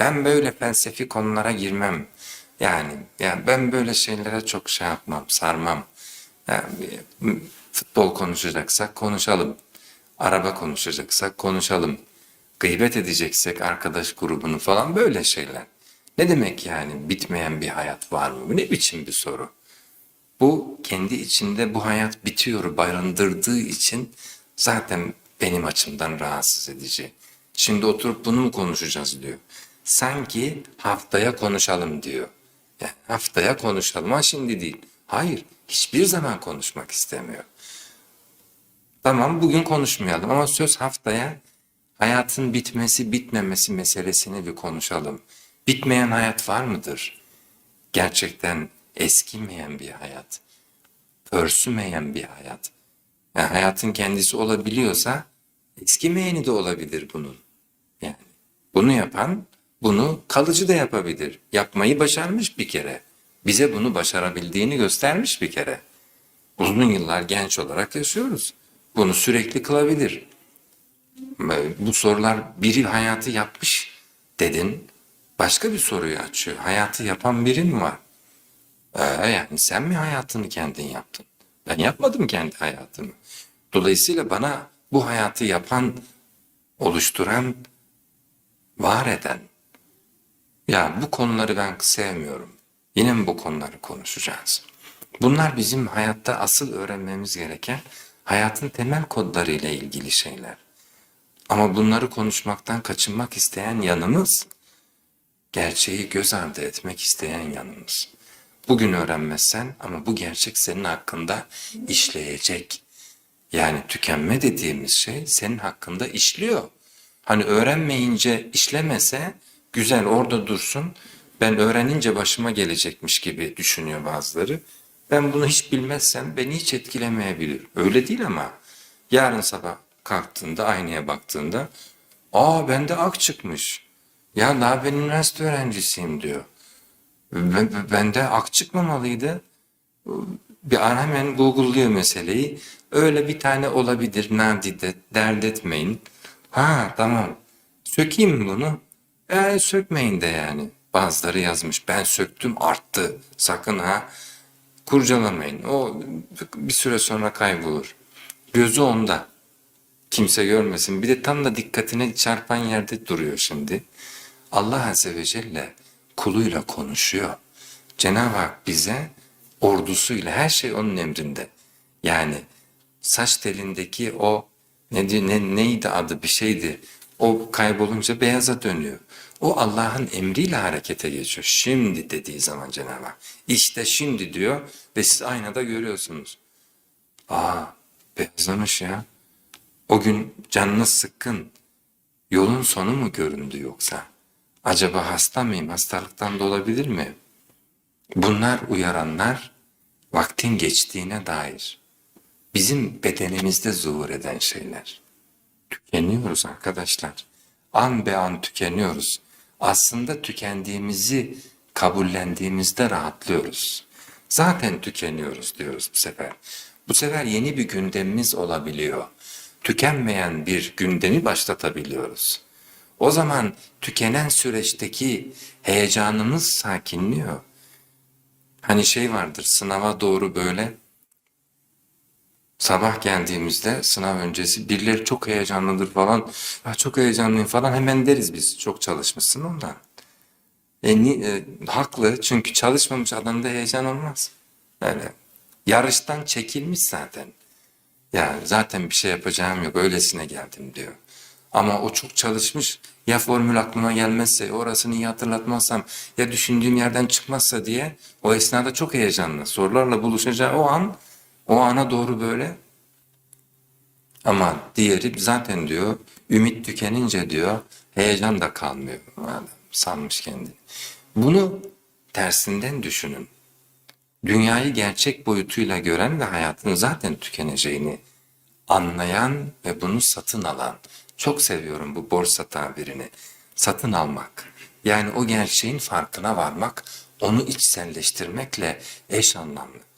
Ben böyle felsefi konulara girmem. Yani, yani ben böyle şeylere çok şey yapmam, sarmam. Yani, futbol konuşacaksak konuşalım. Araba konuşacaksak konuşalım. Gıybet edeceksek arkadaş grubunu falan böyle şeyler. Ne demek yani bitmeyen bir hayat var mı? Ne biçim bir soru? Bu kendi içinde bu hayat bitiyor barındırdığı için zaten benim açımdan rahatsız edici. Şimdi oturup bunu mu konuşacağız diyor. Sanki haftaya konuşalım diyor. Yani haftaya konuşalım ama şimdi değil. Hayır, hiçbir zaman konuşmak istemiyor. Tamam bugün konuşmayalım ama söz haftaya hayatın bitmesi bitmemesi meselesini bir konuşalım. Bitmeyen hayat var mıdır? Gerçekten eskimeyen bir hayat, pörsümeyen bir hayat. Yani hayatın kendisi olabiliyorsa eskimeyeni de olabilir bunun. Yani bunu yapan bunu kalıcı da yapabilir. Yapmayı başarmış bir kere. Bize bunu başarabildiğini göstermiş bir kere. Uzun yıllar genç olarak yaşıyoruz. Bunu sürekli kılabilir. Bu sorular biri hayatı yapmış dedin. Başka bir soruyu açıyor. Hayatı yapan biri mi var? Ee, yani sen mi hayatını kendin yaptın? Ben yapmadım kendi hayatımı. Dolayısıyla bana bu hayatı yapan, oluşturan, var eden. Ya bu konuları ben sevmiyorum. Yine mi bu konuları konuşacağız? Bunlar bizim hayatta asıl öğrenmemiz gereken hayatın temel kodlarıyla ilgili şeyler. Ama bunları konuşmaktan kaçınmak isteyen yanımız, gerçeği göz ardı etmek isteyen yanımız. Bugün öğrenmezsen ama bu gerçek senin hakkında işleyecek. Yani tükenme dediğimiz şey senin hakkında işliyor. Hani öğrenmeyince işlemese güzel orada dursun. Ben öğrenince başıma gelecekmiş gibi düşünüyor bazıları. Ben bunu hiç bilmezsem beni hiç etkilemeyebilir. Öyle değil ama yarın sabah kalktığında aynaya baktığında aa bende ak çıkmış. Ya daha ben üniversite öğrencisiyim diyor. Ben, bende ak çıkmamalıydı. Bir ara hemen Google'lıyor meseleyi. Öyle bir tane olabilir nadide dert etmeyin. Ha tamam. Sökeyim bunu? E, sökmeyin de yani. Bazıları yazmış ben söktüm arttı. Sakın ha kurcalamayın. O bir süre sonra kaybolur. Gözü onda. Kimse görmesin. Bir de tam da dikkatine çarpan yerde duruyor şimdi. Allah Azze ve Celle kuluyla konuşuyor. Cenab-ı Hak bize ordusuyla her şey onun emrinde. Yani saç telindeki o ne, ne neydi adı bir şeydi. O kaybolunca beyaza dönüyor. O Allah'ın emriyle harekete geçiyor. Şimdi dediği zaman Cenab-ı Hak. İşte şimdi diyor ve siz aynada görüyorsunuz. Aa beyazlamış ya. O gün canınız sıkkın. Yolun sonu mu göründü yoksa? Acaba hasta mıyım? Hastalıktan da olabilir mi? Bunlar uyaranlar vaktin geçtiğine dair. Bizim bedenimizde zuhur eden şeyler. Tükeniyoruz arkadaşlar. An be an tükeniyoruz. Aslında tükendiğimizi kabullendiğimizde rahatlıyoruz. Zaten tükeniyoruz diyoruz bu sefer. Bu sefer yeni bir gündemimiz olabiliyor. Tükenmeyen bir gündemi başlatabiliyoruz. O zaman tükenen süreçteki heyecanımız sakinliyor. Hani şey vardır sınava doğru böyle sabah geldiğimizde sınav öncesi birileri çok heyecanlıdır falan. Ya çok heyecanlıyım falan hemen deriz biz çok çalışmışsın ondan. E, ni- e, haklı çünkü çalışmamış adamda heyecan olmaz. Öyle. Yarıştan çekilmiş zaten. Ya zaten bir şey yapacağım yok öylesine geldim diyor. Ama o çok çalışmış ya formül aklıma gelmezse orasını iyi hatırlatmazsam ya düşündüğüm yerden çıkmazsa diye o esnada çok heyecanlı. Sorularla buluşacağı o an o ana doğru böyle ama diğeri zaten diyor ümit tükenince diyor heyecan da kalmıyor. Adam sanmış kendini. Bunu tersinden düşünün. Dünyayı gerçek boyutuyla gören ve hayatın zaten tükeneceğini anlayan ve bunu satın alan. Çok seviyorum bu borsa tabirini. Satın almak. Yani o gerçeğin farkına varmak, onu içselleştirmekle eş anlamlı.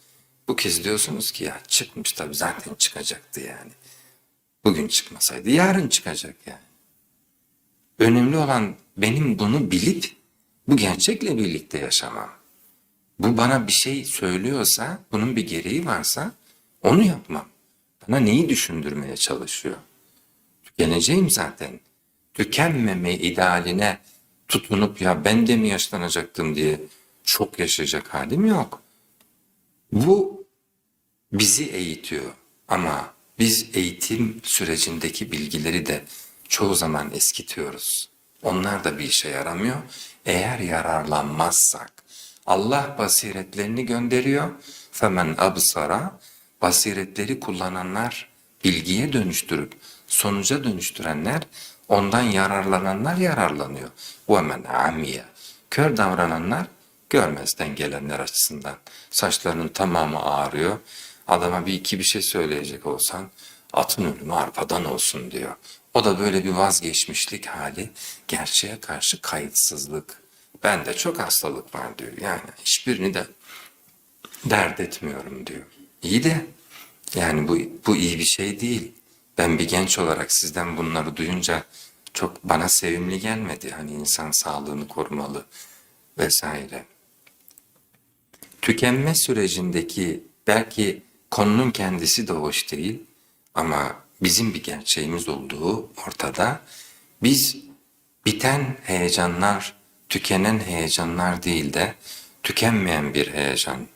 Bu kez diyorsunuz ki ya çıkmış tabii zaten çıkacaktı yani. Bugün çıkmasaydı yarın çıkacak yani. Önemli olan benim bunu bilip bu gerçekle birlikte yaşamam. Bu bana bir şey söylüyorsa, bunun bir gereği varsa onu yapmam. Bana neyi düşündürmeye çalışıyor? Tükeneceğim zaten. Tükenmeme idealine tutunup ya ben de mi yaşlanacaktım diye çok yaşayacak halim yok. Bu bizi eğitiyor ama biz eğitim sürecindeki bilgileri de çoğu zaman eskitiyoruz. Onlar da bir işe yaramıyor. Eğer yararlanmazsak Allah basiretlerini gönderiyor. Femen absara basiretleri kullananlar bilgiye dönüştürüp sonuca dönüştürenler ondan yararlananlar yararlanıyor. Ve men amiye kör davrananlar görmezden gelenler açısından. Saçlarının tamamı ağrıyor. Adama bir iki bir şey söyleyecek olsan atın ölümü arpadan olsun diyor. O da böyle bir vazgeçmişlik hali, gerçeğe karşı kayıtsızlık. Bende çok hastalık var diyor. Yani hiçbirini de dert etmiyorum diyor. İyi de yani bu, bu iyi bir şey değil. Ben bir genç olarak sizden bunları duyunca çok bana sevimli gelmedi. Hani insan sağlığını korumalı vesaire. Tükenme sürecindeki belki konunun kendisi de hoş değil ama bizim bir gerçeğimiz olduğu ortada. Biz biten heyecanlar, tükenen heyecanlar değil de tükenmeyen bir heyecan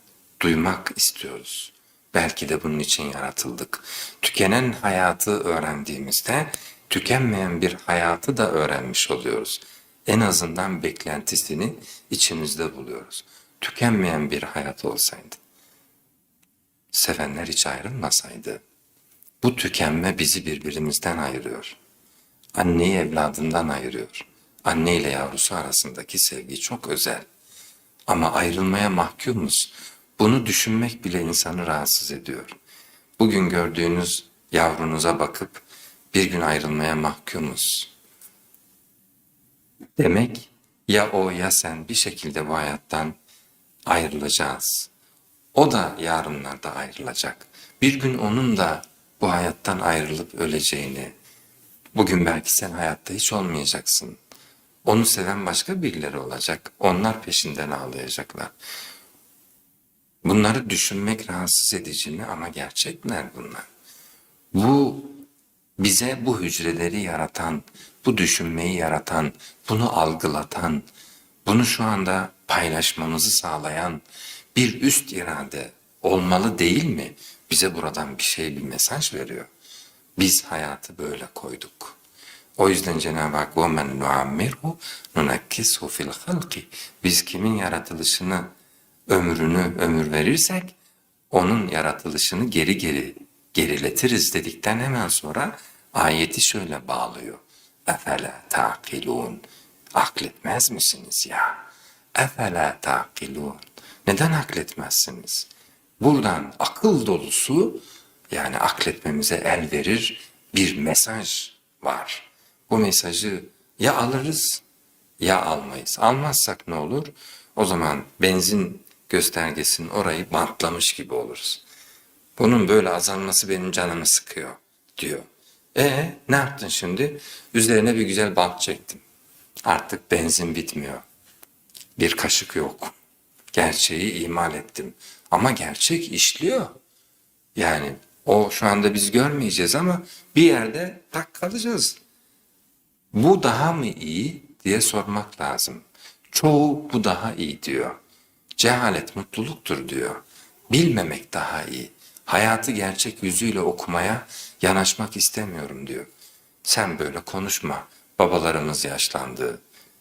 duymak istiyoruz. Belki de bunun için yaratıldık. Tükenen hayatı öğrendiğimizde tükenmeyen bir hayatı da öğrenmiş oluyoruz. En azından beklentisini içimizde buluyoruz. Tükenmeyen bir hayat olsaydı, sevenler hiç ayrılmasaydı, bu tükenme bizi birbirimizden ayırıyor. Anneyi evladından ayırıyor. Anne ile yavrusu arasındaki sevgi çok özel. Ama ayrılmaya mahkumuz. Bunu düşünmek bile insanı rahatsız ediyor. Bugün gördüğünüz yavrunuza bakıp bir gün ayrılmaya mahkumuz. Demek ya o ya sen bir şekilde bu hayattan ayrılacağız. O da yarınlarda ayrılacak. Bir gün onun da bu hayattan ayrılıp öleceğini, bugün belki sen hayatta hiç olmayacaksın. Onu seven başka birileri olacak. Onlar peşinden ağlayacaklar. Bunları düşünmek rahatsız edici mi ama gerçekler bunlar. Bu bize bu hücreleri yaratan, bu düşünmeyi yaratan, bunu algılatan, bunu şu anda paylaşmamızı sağlayan bir üst irade olmalı değil mi? Bize buradan bir şey, bir mesaj veriyor. Biz hayatı böyle koyduk. O yüzden Cenab-ı Hak وَمَنْ نُعَمِّرْهُ نُنَكِّسْهُ فِي الْخَلْقِ Biz kimin yaratılışını, ömrünü ömür verirsek, onun yaratılışını geri geri geriletiriz dedikten hemen sonra ayeti şöyle bağlıyor. اَفَلَا تَعْقِلُونَ Akletmez misiniz ya? اَفَلَا تَعْقِلُونَ neden akletmezsiniz? Buradan akıl dolusu yani akletmemize el verir bir mesaj var. Bu mesajı ya alırız ya almayız. Almazsak ne olur? O zaman benzin göstergesinin orayı bantlamış gibi oluruz. Bunun böyle azalması benim canımı sıkıyor diyor. E ne yaptın şimdi? Üzerine bir güzel bant çektim. Artık benzin bitmiyor. Bir kaşık yok. Gerçeği imal ettim. Ama gerçek işliyor. Yani o şu anda biz görmeyeceğiz ama bir yerde tak kalacağız. Bu daha mı iyi diye sormak lazım. Çoğu bu daha iyi diyor. Cehalet mutluluktur diyor. Bilmemek daha iyi. Hayatı gerçek yüzüyle okumaya yanaşmak istemiyorum diyor. Sen böyle konuşma. Babalarımız yaşlandı.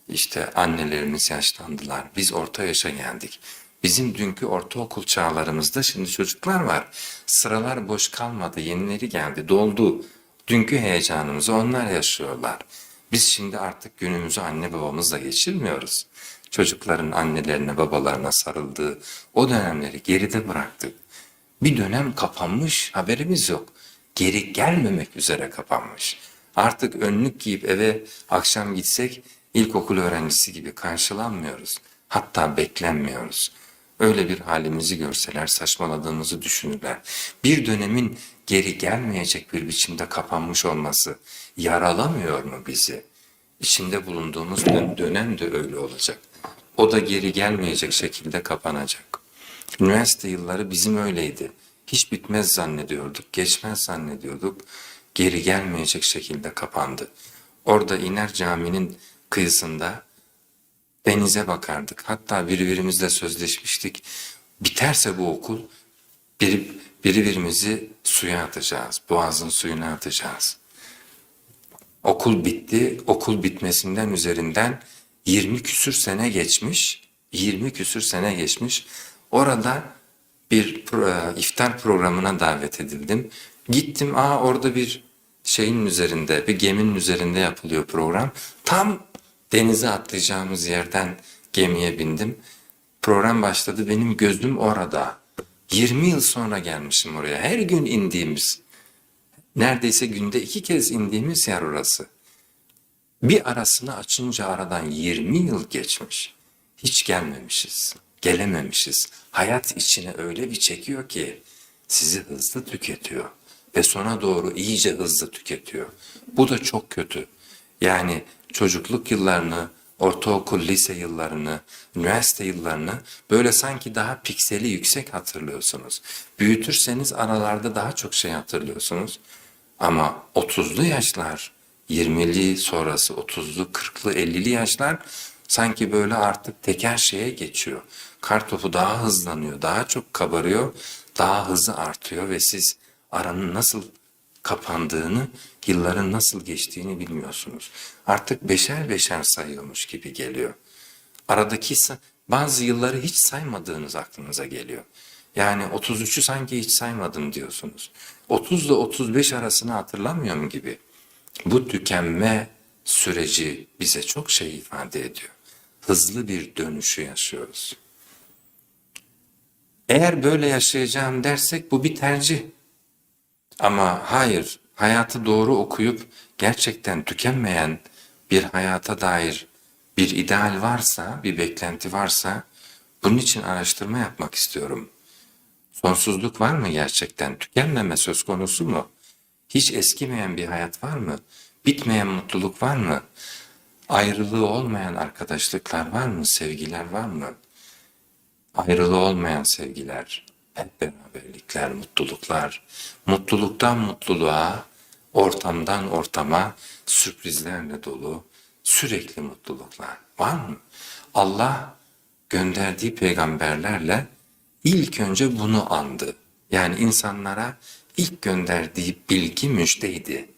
İşte annelerimiz yaşlandılar. Biz orta yaşa geldik. Bizim dünkü ortaokul çağlarımızda şimdi çocuklar var. Sıralar boş kalmadı, yenileri geldi, doldu. Dünkü heyecanımızı onlar yaşıyorlar. Biz şimdi artık günümüzü anne babamızla geçirmiyoruz. Çocukların annelerine babalarına sarıldığı o dönemleri geride bıraktık. Bir dönem kapanmış haberimiz yok. Geri gelmemek üzere kapanmış. Artık önlük giyip eve akşam gitsek ilkokul öğrencisi gibi karşılanmıyoruz. Hatta beklenmiyoruz. Öyle bir halimizi görseler saçmaladığımızı düşünürler. Bir dönemin geri gelmeyecek bir biçimde kapanmış olması yaralamıyor mu bizi? içinde bulunduğumuz dön- dönem de öyle olacak. O da geri gelmeyecek şekilde kapanacak. Üniversite yılları bizim öyleydi. Hiç bitmez zannediyorduk, geçmez zannediyorduk. Geri gelmeyecek şekilde kapandı. Orada iner caminin kıyısında denize bakardık. Hatta birbirimizle sözleşmiştik. Biterse bu okul biri, birbirimizi suya atacağız. Boğazın suyuna atacağız. Okul bitti. Okul bitmesinden üzerinden 20 küsür sene geçmiş. 20 küsür sene geçmiş. Orada bir iftar programına davet edildim. Gittim. Aa orada bir şeyin üzerinde, bir geminin üzerinde yapılıyor program. Tam denize atlayacağımız yerden gemiye bindim. Program başladı. Benim gözüm orada. 20 yıl sonra gelmişim oraya. Her gün indiğimiz, neredeyse günde iki kez indiğimiz yer orası. Bir arasını açınca aradan 20 yıl geçmiş. Hiç gelmemişiz, gelememişiz. Hayat içine öyle bir çekiyor ki sizi hızlı tüketiyor ve sona doğru iyice hızlı tüketiyor. Bu da çok kötü. Yani çocukluk yıllarını, ortaokul, lise yıllarını, üniversite yıllarını böyle sanki daha pikseli yüksek hatırlıyorsunuz. Büyütürseniz aralarda daha çok şey hatırlıyorsunuz. Ama 30'lu yaşlar, 20'li sonrası 30'lu, 40'lı, 50'li yaşlar sanki böyle artık teker şeye geçiyor. Kartopu daha hızlanıyor, daha çok kabarıyor, daha hızı artıyor ve siz aranın nasıl kapandığını, yılların nasıl geçtiğini bilmiyorsunuz. Artık beşer beşer sayıyormuş gibi geliyor. Aradaki sa- bazı yılları hiç saymadığınız aklınıza geliyor. Yani 33'ü sanki hiç saymadım diyorsunuz. 30 ile 35 arasını hatırlamıyorum gibi. Bu tükenme süreci bize çok şey ifade ediyor. Hızlı bir dönüşü yaşıyoruz. Eğer böyle yaşayacağım dersek bu bir tercih. Ama hayır, hayatı doğru okuyup gerçekten tükenmeyen bir hayata dair bir ideal varsa, bir beklenti varsa bunun için araştırma yapmak istiyorum. Sonsuzluk var mı gerçekten? Tükenmeme söz konusu mu? Hiç eskimeyen bir hayat var mı? Bitmeyen mutluluk var mı? Ayrılığı olmayan arkadaşlıklar var mı? Sevgiler var mı? Ayrılığı olmayan sevgiler, hep beraberlikler, mutluluklar, mutluluktan mutluluğa, ortamdan ortama sürprizlerle dolu sürekli mutluluklar var mı? Allah gönderdiği peygamberlerle ilk önce bunu andı. Yani insanlara ilk gönderdiği bilgi müjdeydi.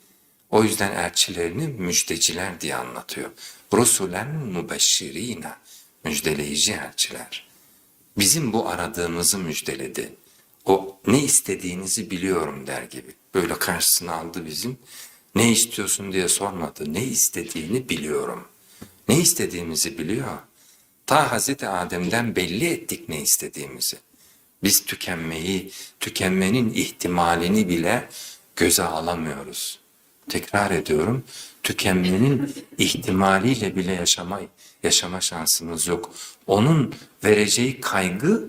O yüzden elçilerini müjdeciler diye anlatıyor. Rusulen mubeşşirina, müjdeleyici elçiler. Bizim bu aradığımızı müjdeledi. O ne istediğinizi biliyorum der gibi. Böyle karşısına aldı bizim. Ne istiyorsun diye sormadı. Ne istediğini biliyorum. Ne istediğimizi biliyor. Ta Hazreti Adem'den belli ettik ne istediğimizi. Biz tükenmeyi, tükenmenin ihtimalini bile göze alamıyoruz. Tekrar ediyorum, tükenmenin ihtimaliyle bile yaşama yaşama şansımız yok. Onun vereceği kaygı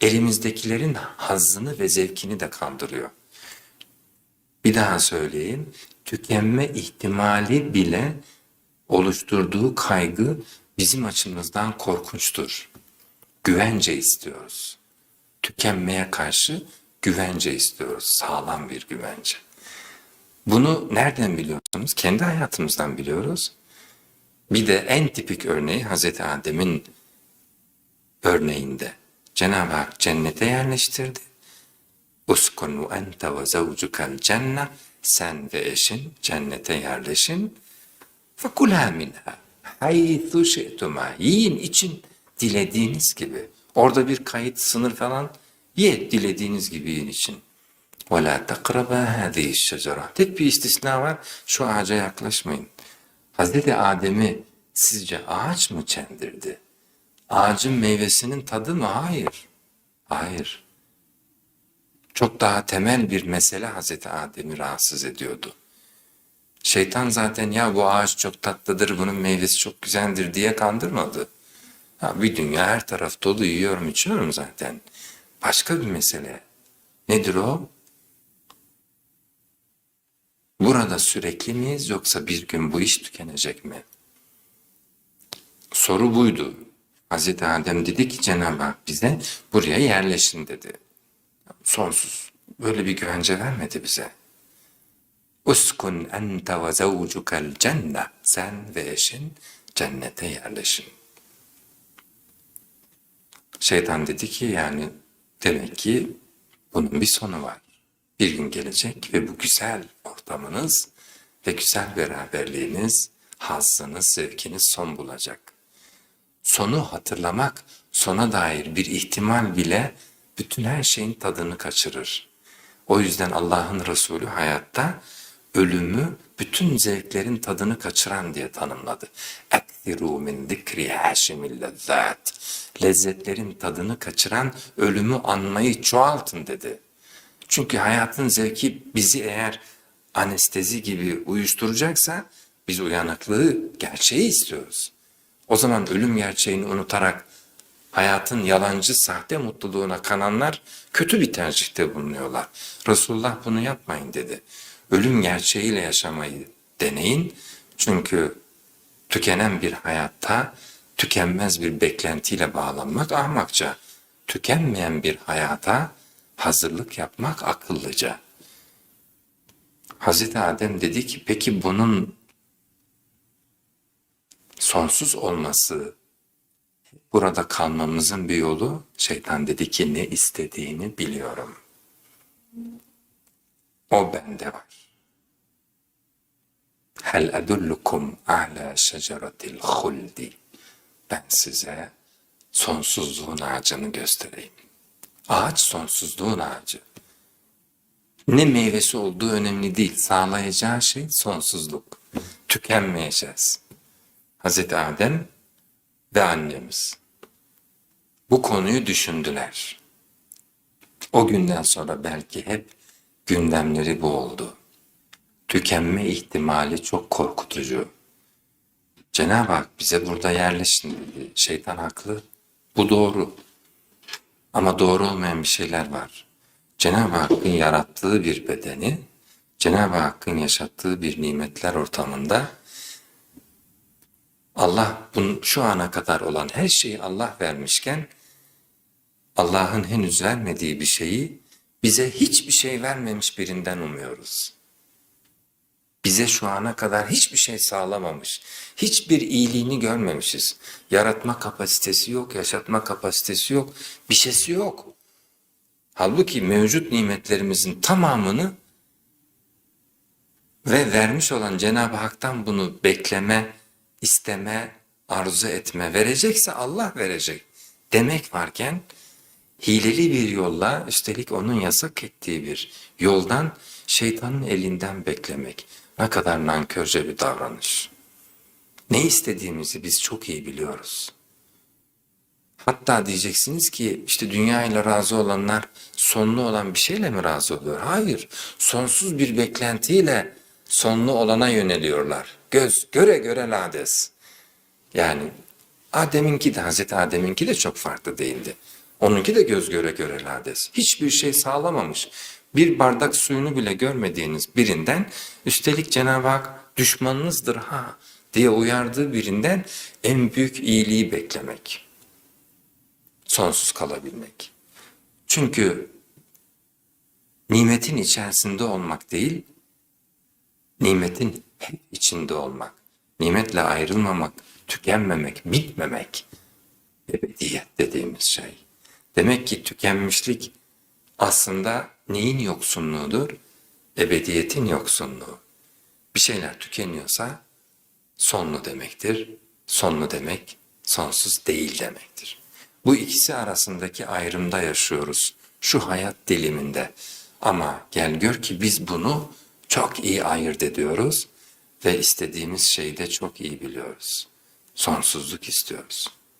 elimizdekilerin hazzını ve zevkini de kandırıyor. Bir daha söyleyeyim, tükenme ihtimali bile oluşturduğu kaygı bizim açımızdan korkunçtur. Güvence istiyoruz. Tükenmeye karşı güvence istiyoruz, sağlam bir güvence. Bunu nereden biliyorsunuz? Kendi hayatımızdan biliyoruz. Bir de en tipik örneği Hazreti Adem'in örneğinde. Cenab-ı Hak cennete yerleştirdi. Uskunu ente ve zavcukel cennet. Sen ve eşin cennete yerleşin. Fekulâ minhâ. Haythu şe'tumâ. Yiyin için dilediğiniz gibi. Orada bir kayıt sınır falan ye dilediğiniz gibi yiyin için. وَلَا تَقْرَبَا هَذِهِ الشَّجَرَةِ Tek bir istisna var. Şu ağaca yaklaşmayın. Hazreti Adem'i sizce ağaç mı çendirdi? Ağacın meyvesinin tadı mı? Hayır. Hayır. Çok daha temel bir mesele Hazreti Adem'i rahatsız ediyordu. Şeytan zaten ya bu ağaç çok tatlıdır, bunun meyvesi çok güzeldir diye kandırmadı. Ha, bir dünya her taraf dolu yiyorum içiyorum zaten. Başka bir mesele. Nedir o? Burada sürekli miyiz yoksa bir gün bu iş tükenecek mi? Soru buydu. Hazreti Adem dedi ki Cenab-ı Hak bize buraya yerleşin dedi. Sonsuz. Böyle bir güvence vermedi bize. Uskun ente ve zavcukel cennet. Sen ve eşin cennete yerleşin. Şeytan dedi ki yani demek ki bunun bir sonu var bir gün gelecek ve bu güzel ortamınız ve güzel beraberliğiniz, hazzınız, sevkiniz son bulacak. Sonu hatırlamak, sona dair bir ihtimal bile bütün her şeyin tadını kaçırır. O yüzden Allah'ın Resulü hayatta ölümü bütün zevklerin tadını kaçıran diye tanımladı. Ektiru min zikri haşimil lezzat. Lezzetlerin tadını kaçıran ölümü anmayı çoğaltın dedi. Çünkü hayatın zevki bizi eğer anestezi gibi uyuşturacaksa biz uyanıklığı, gerçeği istiyoruz. O zaman ölüm gerçeğini unutarak hayatın yalancı, sahte mutluluğuna kananlar kötü bir tercihte bulunuyorlar. Resulullah bunu yapmayın dedi. Ölüm gerçeğiyle yaşamayı deneyin. Çünkü tükenen bir hayatta tükenmez bir beklentiyle bağlanmak ahmakça. Tükenmeyen bir hayata hazırlık yapmak akıllıca. Hazreti Adem dedi ki peki bunun sonsuz olması burada kalmamızın bir yolu şeytan dedi ki ne istediğini biliyorum. O bende var. Hel edullukum ala şeceratil huldi. Ben size sonsuzluğun ağacını göstereyim. Ağaç sonsuzluğun ağacı. Ne meyvesi olduğu önemli değil. Sağlayacağı şey sonsuzluk. Tükenmeyeceğiz. Hazreti Adem ve annemiz. Bu konuyu düşündüler. O günden sonra belki hep gündemleri bu oldu. Tükenme ihtimali çok korkutucu. Cenab-ı Hak bize burada yerleşin dedi. Şeytan haklı. Bu doğru. Ama doğru olmayan bir şeyler var. Cenab-ı Hakk'ın yarattığı bir bedeni, Cenab-ı Hakk'ın yaşattığı bir nimetler ortamında Allah bunun şu ana kadar olan her şeyi Allah vermişken Allah'ın henüz vermediği bir şeyi bize hiçbir şey vermemiş birinden umuyoruz. Bize şu ana kadar hiçbir şey sağlamamış, hiçbir iyiliğini görmemişiz. Yaratma kapasitesi yok, yaşatma kapasitesi yok, bir şeysi yok. Halbuki mevcut nimetlerimizin tamamını ve vermiş olan Cenab-ı Hak'tan bunu bekleme, isteme, arzu etme verecekse Allah verecek demek varken hileli bir yolla üstelik onun yasak ettiği bir yoldan şeytanın elinden beklemek ne kadar nankörce bir davranış. Ne istediğimizi biz çok iyi biliyoruz. Hatta diyeceksiniz ki işte dünya ile razı olanlar sonlu olan bir şeyle mi razı oluyor? Hayır, sonsuz bir beklentiyle sonlu olana yöneliyorlar. Göz göre göre lades. Yani Adem'inki de Hazreti Adem'inki de çok farklı değildi. Onunki de göz göre göre lades. Hiçbir şey sağlamamış. Bir bardak suyunu bile görmediğiniz birinden üstelik Cenab-ı Hak düşmanınızdır ha diye uyardığı birinden en büyük iyiliği beklemek. Sonsuz kalabilmek. Çünkü nimetin içerisinde olmak değil, nimetin hep içinde olmak, nimetle ayrılmamak, tükenmemek, bitmemek, ebediyet dediğimiz şey. Demek ki tükenmişlik aslında neyin yoksunluğudur? Ebediyetin yoksunluğu. Bir şeyler tükeniyorsa sonlu demektir. Sonlu demek sonsuz değil demektir. Bu ikisi arasındaki ayrımda yaşıyoruz. Şu hayat diliminde. Ama gel gör ki biz bunu çok iyi ayırt ediyoruz ve istediğimiz şeyi de çok iyi biliyoruz. Sonsuzluk istiyoruz.